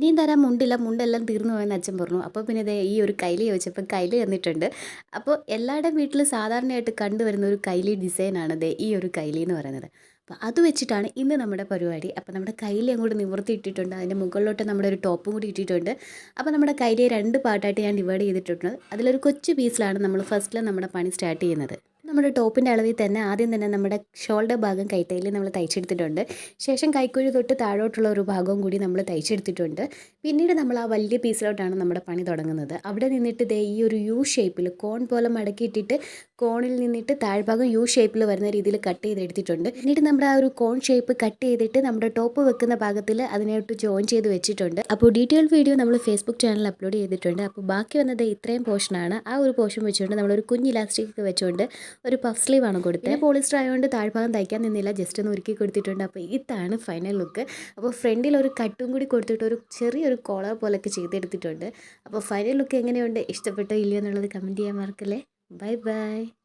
ഇനിയും തരാൻ മുണ്ടില്ല മുണ്ടെല്ലാം തീർന്നു പോയെന്ന് അച്ഛൻ പറഞ്ഞു. അപ്പോൾ പിന്നെ ഇതേ ഈ ഒരു കൈലി ചോദിച്ചപ്പോൾ കൈലി തന്നിട്ടുണ്ട്. അപ്പോൾ എല്ലാവരുടെയും വീട്ടിൽ സാധാരണയായിട്ട് കണ്ടുവരുന്ന ഒരു കൈലി ഡിസൈനാണ് ദേ ഈ ഒരു കൈലി എന്ന് പറയുന്നത്. അപ്പോൾ അത് വെച്ചിട്ടാണ് ഇന്ന് നമ്മുടെ പരിപാടി. അപ്പോൾ നമ്മുടെ കൈലി അങ്ങോട്ട് നിവർത്തി ഇട്ടിട്ടുണ്ട്. അതിന്റെ മുകളിലോട്ട് നമ്മുടെ ഒരു ടോപ്പും കൂടി ഇട്ടിട്ടുണ്ട്. അപ്പോൾ നമ്മുടെ കൈലിയെ രണ്ട് പാർട്ടായിട്ട് ഞാൻ ഡിവൈഡ് ചെയ്തിട്ടുണ്ട്. അതിലൊരു കൊച്ചു പീസിലാണ് നമ്മൾ ഫസ്റ്റിൽ നമ്മുടെ പണി സ്റ്റാർട്ട് ചെയ്യുന്നത്. നമ്മുടെ ടോപ്പിന്റെ അളവിൽ തന്നെ ആദ്യം തന്നെ നമ്മുടെ ഷോൾഡർ ഭാഗം കൈത്തയിൽ നമ്മൾ തയ്ച്ചെടുത്തിട്ടുണ്ട്. ശേഷം കൈക്കുഴി തൊട്ട് താഴോട്ടുള്ള ഒരു ഭാഗവും കൂടി നമ്മൾ തയ്ച്ചെടുത്തിട്ടുണ്ട്. പിന്നീട് നമ്മൾ ആ വലിയ പീസിലോട്ടാണ് നമ്മുടെ പണി തുടങ്ങുന്നത്. അവിടെ നിന്നിട്ട് ദേ ഈ ഒരു യു ഷേപ്പിൽ കോൺ പോലെ മടക്കിയിട്ടിട്ട് കോണിൽ നിന്നിട്ട് താഴ്ഭാഗം യു ഷേപ്പിൽ വരുന്ന രീതിയിൽ കട്ട് ചെയ്തെടുത്തിട്ടുണ്ട്. പിന്നീട് നമ്മുടെ ആ ഒരു കോൺ ഷേപ്പ് കട്ട് ചെയ്തിട്ട് നമ്മുടെ ടോപ്പ് വെക്കുന്ന ഭാഗത്തിൽ അതിനായിട്ട് ജോയിൻ ചെയ്ത് വെച്ചിട്ടുണ്ട്. അപ്പോൾ ഡീറ്റെയിൽ വീഡിയോ നമ്മൾ ഫേസ്ബുക്ക് ചാനലിൽ അപ്ലോഡ് ചെയ്തിട്ടുണ്ട്. അപ്പോൾ ബാക്കി വന്നത് ഇത്രയും പോർഷനാണ് ആ ഒരു പോർഷൻ വെച്ചുകൊണ്ട് നമ്മളൊരു കുഞ്ഞ് ഇലാസ്റ്റിക് വെച്ചുകൊണ്ട് ഒരു പഫ് സ്ലീവ് ആണ് കൊടുത്തത് പോളിസ്റ്റർ ആയതുകൊണ്ട് താഴ്ഭാഗം തയ്ക്കാൻ നിന്നില്ല. ജസ്റ്റ് ഒന്ന് ഒരുക്കി കൊടുത്തിട്ടുണ്ട്. അപ്പോൾ ഇതാണ് ഫൈനൽ ലുക്ക് അപ്പോൾ ഫ്രണ്ടിൽ ഒരു കട്ടും കൂടി കൊടുത്തിട്ട് ഒരു ചെറിയൊരു കോളർ പോലൊക്കെ ചെയ്തെടുത്തിട്ടുണ്ട്. അപ്പോൾ ഫൈനൽ ലുക്ക് എങ്ങനെയുണ്ട്? ഇഷ്ടപ്പെട്ടോ? ഇല്ലയോ എന്നുള്ളത് കമന്റ് ചെയ്യാൻ മറക്കല്ലേ. Bye bye